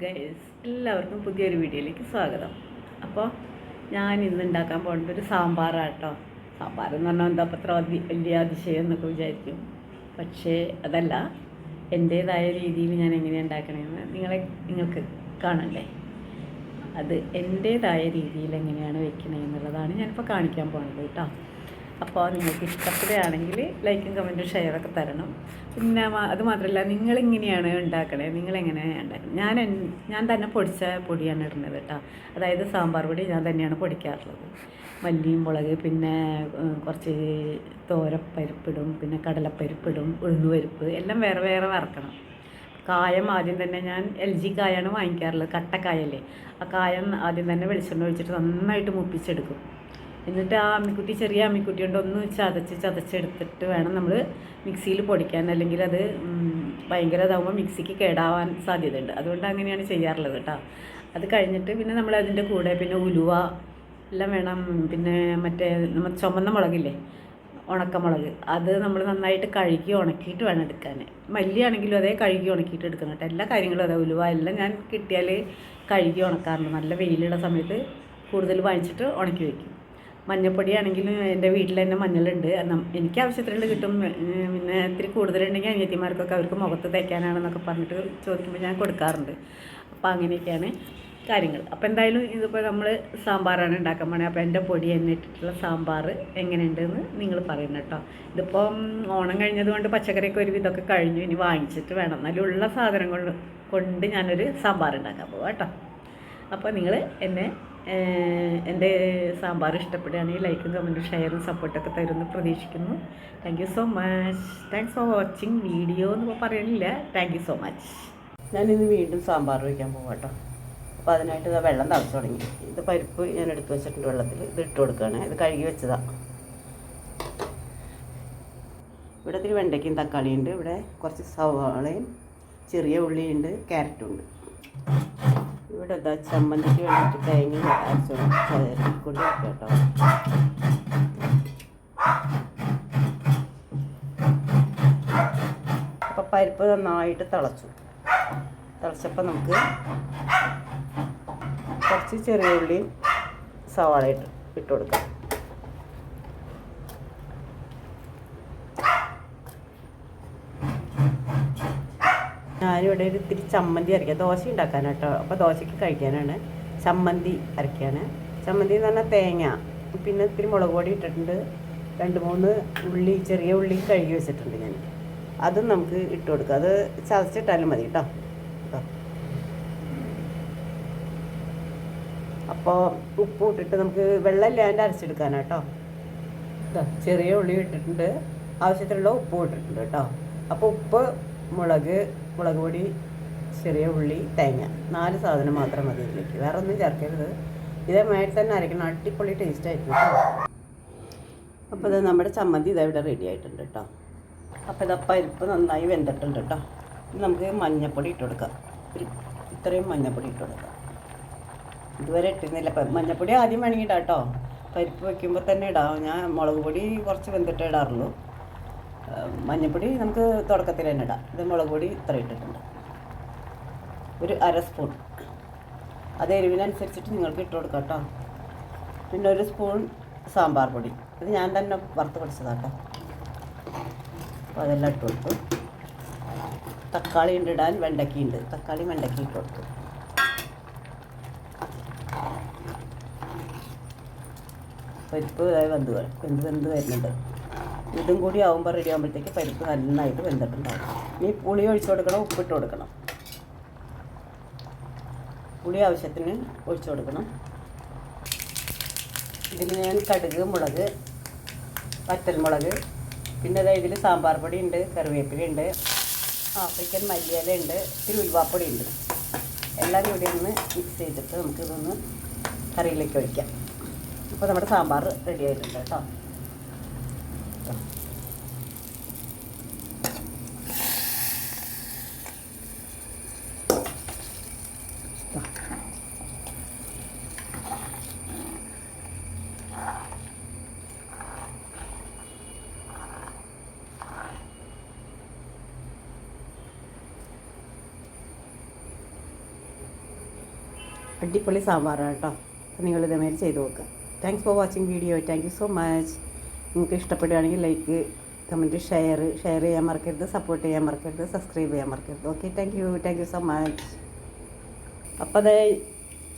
Guys എല്ലാവർക്കും പുതിയൊരു വീഡിയോയിലേക്ക് സ്വാഗതം. അപ്പോൾ ഞാൻ ഇന്ന് ഉണ്ടാക്കാൻ പോകുന്നത് ഒരു സാമ്പാറാണ് സാമ്പാർ എന്ന് പറഞ്ഞാൽ എന്താ അത്ര അതി- വലിയ അതിശയം എന്നൊക്കെ വിചാരിക്കും. പക്ഷേ അതല്ല എന്റേതായ രീതിയിൽ ഞാൻ എങ്ങനെയാണ് ഉണ്ടാക്കണമെന്ന് നിങ്ങളെ നിങ്ങൾക്ക് കാണണ്ടേ? അത് എന്റേതായ രീതിയിൽ എങ്ങനെയാണ് വെക്കണേ എന്നുള്ളതാണ് ഞാനിപ്പോൾ കാണിക്കാൻ പോകുന്നത് കേട്ടോ. അപ്പോൾ നിങ്ങൾക്ക് ഇഷ്ടപ്പെടുകയാണെങ്കിൽ ലൈക്കും കമന്റും ഷെയറൊക്കെ തരണം. പിന്നെ അത് മാത്രമല്ല നിങ്ങളിങ്ങനെയാണ് ഉണ്ടാക്കണേ? നിങ്ങളെങ്ങനെയാണ് ഉണ്ടാക്കുന്നത് ഞാൻ ഞാൻ തന്നെ പൊടിച്ച പൊടിയാണ് ഇടുന്നത് കേട്ടോ. അതായത് സാമ്പാർ പൊടി ഞാൻ തന്നെയാണ് പൊടിക്കാറുള്ളത്. മല്ലിയും മുളക് പിന്നെ കുറച്ച് തോരപ്പരിപ്പിടും പിന്നെ കടലപ്പരിപ്പിടും ഉഴുന്നുപരിപ്പ് എല്ലാം വേറെ വേറെ വറക്കണം. കായം ആദ്യം തന്നെ ഞാൻ എൽ ജി കായാണ് വാങ്ങിക്കാറുള്ളത് കട്ടക്കായല്ലേ ആ കായം ആദ്യം തന്നെ വെളിച്ചെണ്ണ ഒഴിച്ചിട്ട് നന്നായിട്ട് മുപ്പിച്ചെടുക്കും. എന്നിട്ട് ആ അമ്മിക്കുട്ടി ചെറിയ അമ്മിക്കുട്ടി കൊണ്ട് ഒന്ന് ചതച്ച് ചതച്ചെടുത്തിട്ട് വേണം നമ്മൾ മിക്സിയിൽ പൊടിക്കാൻ. അല്ലെങ്കിൽ അത് ഭയങ്കര ഇതാകുമ്പോൾ മിക്സിക്ക് കേടാവാൻ സാധ്യതയുണ്ട്. അതുകൊണ്ട് അങ്ങനെയാണ് ചെയ്യാറുള്ളത് കേട്ടോ. അത് കഴിഞ്ഞിട്ട് പിന്നെ നമ്മൾ അതിന്റെ കൂടെ പിന്നെ ഉലുവ എല്ലാം വേണം. പിന്നെ മറ്റേ നമ്മൾ ചുമന്ന മുളകില്ലേ ഉണക്കമുളക്. അത് നമ്മൾ നന്നായിട്ട് കഴുകി ഉണക്കിയിട്ട് വേണം എടുക്കാൻ മല്ലിയാണെങ്കിലും അതേ കഴുകി ഉണക്കിയിട്ട് എടുക്കണം കേട്ടോ. എല്ലാ കാര്യങ്ങളും അതെ ഉലുവ എല്ലാം ഞാൻ കിട്ടിയാൽ കഴുകി ഉണക്കാറുണ്ട്. നല്ല വെയിലുള്ള സമയത്ത് കൂടുതൽ വാങ്ങിച്ചിട്ട് ഉണക്കി വയ്ക്കും മഞ്ഞപ്പൊടി ആണെങ്കിലും എന്റെ വീട്ടിൽ തന്നെ മഞ്ഞളുണ്ട്. എനിക്ക് ആവശ്യത്തിനുള്ള കിട്ടും. പിന്നെ ഇത്തിരി കൂടുതലുണ്ടെങ്കിൽ അനിയത്തിമാർക്കൊക്കെ അവർക്ക് മുഖത്ത് തേക്കാനാണെന്നൊക്കെ പറഞ്ഞിട്ട് ചോദിക്കുമ്പോൾ ഞാൻ കൊടുക്കാറുണ്ട്. അപ്പോൾ അങ്ങനെയൊക്കെയാണ് കാര്യങ്ങൾ. അപ്പോൾ എന്തായാലും ഇതിപ്പോൾ നമ്മൾ സാമ്പാറാണ് ഉണ്ടാക്കാൻ പോണേ. അപ്പോൾ എന്റെ പൊടി എന്നെ ഇട്ടിട്ടുള്ള സാമ്പാർ എങ്ങനെയുണ്ടെന്ന് നിങ്ങൾ പറയണം കേട്ടോ. ഇതിപ്പോൾ ഓണം കഴിഞ്ഞതുകൊണ്ട് പച്ചക്കറിയൊക്കെ ഒരു വിധമൊക്കെ കഴിഞ്ഞു. ഇനി വാങ്ങിച്ചിട്ട് വേണം. എന്നാലും ഉള്ള സാധനങ്ങൾ കൊണ്ട് ഞാനൊരു സാമ്പാർ ഉണ്ടാക്കാൻ പോവാം കേട്ടോ. അപ്പോൾ നിങ്ങൾ എന്നെ എന്റെ സാമ്പാർ ഇഷ്ടപ്പെടുകയാണെങ്കിൽ ലൈക്കും കമന്റും ഷെയറും സപ്പോർട്ടൊക്കെ തരുമെന്ന് പ്രതീക്ഷിക്കുന്നു. Thank you so much thanks for watching video എന്ന് പറയണില്ല. താങ്ക് യു സോ മച്ച് ഞാനിന്ന് വീണ്ടും സാമ്പാർ വയ്ക്കാൻ പോകാം കേട്ടോ അപ്പോൾ അതിനായിട്ട് ഇതാ വെള്ളം തിളച്ച് തുടങ്ങി. ഇത് പരിപ്പ് ഞാൻ എടുത്ത് വെച്ചിട്ടുണ്ട് വെള്ളത്തിൽ ഇത് ഇട്ട് കൊടുക്കുകയാണ് ഇത് കഴുകി വെച്ചതാണ് ഇവിടെ ഇത്തിരി വെണ്ടയ്ക്കയും തക്കാളിയുണ്ട് ഇവിടെ കുറച്ച് സവാളയും ചെറിയ ഉള്ളിയുണ്ട് ക്യാരറ്റും ഉണ്ട്. ഇവിടെ ചമ്മന്തിക്ക് വേണ്ടിയിട്ട് തേങ്ങ അരച്ചു കൊണ്ട് കേട്ടോ അപ്പോൾ പരിപ്പ് നന്നായിട്ട് തിളച്ചു. തിളച്ചപ്പോൾ നമുക്ക് കുറച്ച് ചെറിയ ഉള്ളി സവാള ഇട്ട് ഇട്ട് കൊടുക്കാം ഞാനിവിടെ ഒരു ഇത്തിരി ചമ്മന്തി അരയ്ക്കുക ദോശ ഉണ്ടാക്കാൻ കേട്ടോ അപ്പോൾ ദോശയ്ക്ക് കഴിക്കാനാണ്. ചമ്മന്തി അരയ്ക്കാണ് ചമ്മന്തി എന്ന് പറഞ്ഞാൽ തേങ്ങ. പിന്നെ ഇത്തിരി മുളക് പൊടി ഇട്ടിട്ടുണ്ട്. രണ്ട് മൂന്ന് ഉള്ളി ചെറിയ ഉള്ളി കഴുകി വെച്ചിട്ടുണ്ട് ഞാൻ. അതും നമുക്ക് ഇട്ട് കൊടുക്കുക അത് ചതച്ചിട്ടാലും മതി കേട്ടോ അപ്പോൾ ഉപ്പ് ഇട്ടിട്ട് നമുക്ക് വെള്ളം ഇല്ലാണ്ട് അരച്ചെടുക്കാനാണ് കേട്ടോ ചെറിയ ഉള്ളി ഇട്ടിട്ടുണ്ട്. ആവശ്യത്തിനുള്ള ഉപ്പ് ഇട്ടിട്ടുണ്ട് കേട്ടോ അപ്പോൾ ഉപ്പ് മുളക് മുളക് പൊടി ചെറിയ ഉള്ളി തേങ്ങ. നാല് സാധനം മാത്രം മതി ഇതിലേക്ക്. വേറെ ഒന്നും ചേർക്കരുത് ഇതേമായിട്ട് തന്നെ അരയ്ക്കണം. അടിപൊളി ടേസ്റ്റ് ആയിരിക്കും അപ്പോൾ ഇത് നമ്മുടെ ചമ്മന്തി ഇതാ ഇവിടെ റെഡി ആയിട്ടുണ്ട് കേട്ടോ അപ്പോൾ ഇത് പരിപ്പ് നന്നായി വെന്തിട്ടുണ്ട് കേട്ടോ നമുക്ക് മഞ്ഞപ്പൊടി ഇട്ട് കൊടുക്കാം. ഇത്രയും മഞ്ഞപ്പൊടി ഇട്ട് കൊടുക്കാം. ഇതുവരെ ഇട്ടിരുന്നില്ല. മഞ്ഞപ്പൊടി ആദ്യം വേണമെങ്കിൽ ഇടാം കേട്ടോ പരിപ്പ് വയ്ക്കുമ്പോൾ തന്നെ ഇടാം. ഞാൻ മുളക് പൊടി കുറച്ച് വെന്തിട്ടേ ഇടാറുള്ളൂ. ആ, മഞ്ഞപ്പൊടി നമുക്ക് തുടക്കത്തിൽ തന്നെ ഇടാം. ഇത് മുളക് പൊടി ഇത്ര ഇട്ടിട്ടുണ്ട്. ഒരു അര സ്പൂൺ. അത് എരിവിനനുസരിച്ചിട്ട് നിങ്ങൾക്ക് ഇട്ട് കൊടുക്കാം കേട്ടോ. പിന്നെ ഒരു സ്പൂൺ സാമ്പാർ പൊടി. ഇത് ഞാൻ തന്നെ വറുത്ത് പഠിച്ചതാട്ടോ അപ്പോൾ അതെല്ലാം ഇട്ട് കൊടുത്തു. തക്കാളി ഉണ്ട് ഇടാൻ വെണ്ടയ്ക്കയുണ്ട് തക്കാളി വെണ്ടയ്ക്ക ഇട്ട് കൊടുത്തു. പരിപ്പ് വെന്ത് വെന്ത് വെന്ത് വരുന്നുണ്ട്. ഇതും കൂടി ആകുമ്പോൾ റെഡി ആകുമ്പോഴത്തേക്ക് പരിപ്പ് നന്നായിട്ട് വെന്തിട്ടുണ്ടാവും. ഇനി പുളി ഒഴിച്ചു കൊടുക്കണം ഉപ്പിട്ട് കൊടുക്കണം. പുളി ആവശ്യത്തിന് ഒഴിച്ചു കൊടുക്കണം. ഇതിൽ ഞാൻ കടുക് മുളക് വറ്റൽമുളക് പിന്നെ അതായത് ഇതിൽ സാമ്പാർ പൊടി ഉണ്ട് കറിവേപ്പില ഉണ്ട് ആഫ്രിക്കൻ മല്ലിയില ഉണ്ട് ഇത്തിരി ഉലുവാപ്പൊടി ഉണ്ട്. എല്ലാം കൂടി ഒന്ന് മിക്സ് ചെയ്തിട്ട് നമുക്കിതൊന്ന് കറിയിലേക്ക് ഒഴിക്കാം. അപ്പോൾ നമ്മുടെ സാമ്പാർ റെഡി ആയിട്ടുണ്ട് കേട്ടോ. അടിപൊളി സാമ്പാറാണ് കേട്ടോ. അപ്പോൾ നിങ്ങൾ ഇതേമാതിരി ചെയ്ത് നോക്കുക. Thanks for watching video thank you so much നിങ്ങൾക്ക് ഇഷ്ടപ്പെടുകയാണെങ്കിൽ ലൈക്ക് കമന്റ് ഷെയർ ഷെയർ ചെയ്യാൻ മറക്കരുത്. സപ്പോർട്ട് ചെയ്യാൻ മറക്കരുത്. സബ്സ്ക്രൈബ് ചെയ്യാൻ മറക്കരുത്. Okay thank you thank you so much അപ്പോൾ അതേ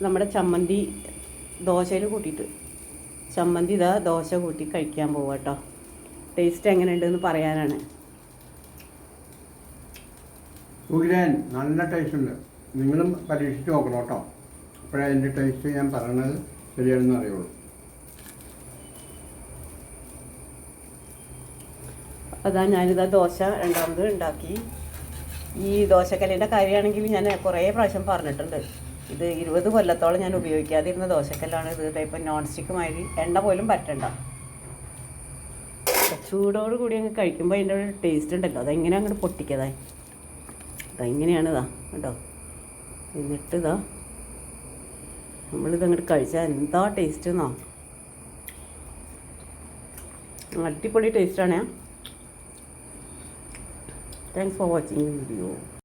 നമ്മുടെ ചമ്മന്തി ദോശയിൽ കൂട്ടിയിട്ട്. ചമ്മന്തി ഇതാ ദോശ കൂട്ടി കഴിക്കാൻ പോവാം കേട്ടോ. ടേസ്റ്റ് എങ്ങനെയുണ്ടെന്ന് പറയാനാണ്. നല്ല ടേസ്റ്റ് ഉണ്ട്. നിങ്ങളും പരീക്ഷിച്ച് നോക്കണം കേട്ടോ. അപ്പോഴേ അതിന്റെ ടേസ്റ്റ് ഞാൻ പറയണത് ശരിയാണെന്ന് അറിയുള്ളൂ. അതാ ഞാനിതാ ദോശ രണ്ടാമത് ഉണ്ടാക്കി. ഈ ദോശക്കല്ലിന്റെ കാര്യമാണെങ്കിൽ ഞാൻ കുറേ പ്രാവശ്യം പറഞ്ഞിട്ടുണ്ട്. ഇത് ഇരുപത് കൊല്ലത്തോളം ഞാൻ ഉപയോഗിക്കാതിരുന്ന ദോശക്കല്ലാണ് ഇത്. ഇപ്പം നോൺ സ്റ്റിക്ക് മാതിരി എണ്ണ പോലും പറ്റണ്ട. ചൂടോട് കൂടി അങ്ങ് കഴിക്കുമ്പോൾ അതിന്റെ ഒരു ടേസ്റ്റ് ഉണ്ടല്ലോ. അതെങ്ങനെ അങ്ങോട്ട് പൊട്ടിക്കതായി അതെങ്ങനെയാണിതാ കേട്ടോ എന്നിട്ട് ഇതാ നമ്മളിത് അങ്ങോട്ട് കഴിച്ചാൽ എന്താ ടേസ്റ്റ് എന്നോ അടിപൊളി ടേസ്റ്റാണ്. Thanks for watching video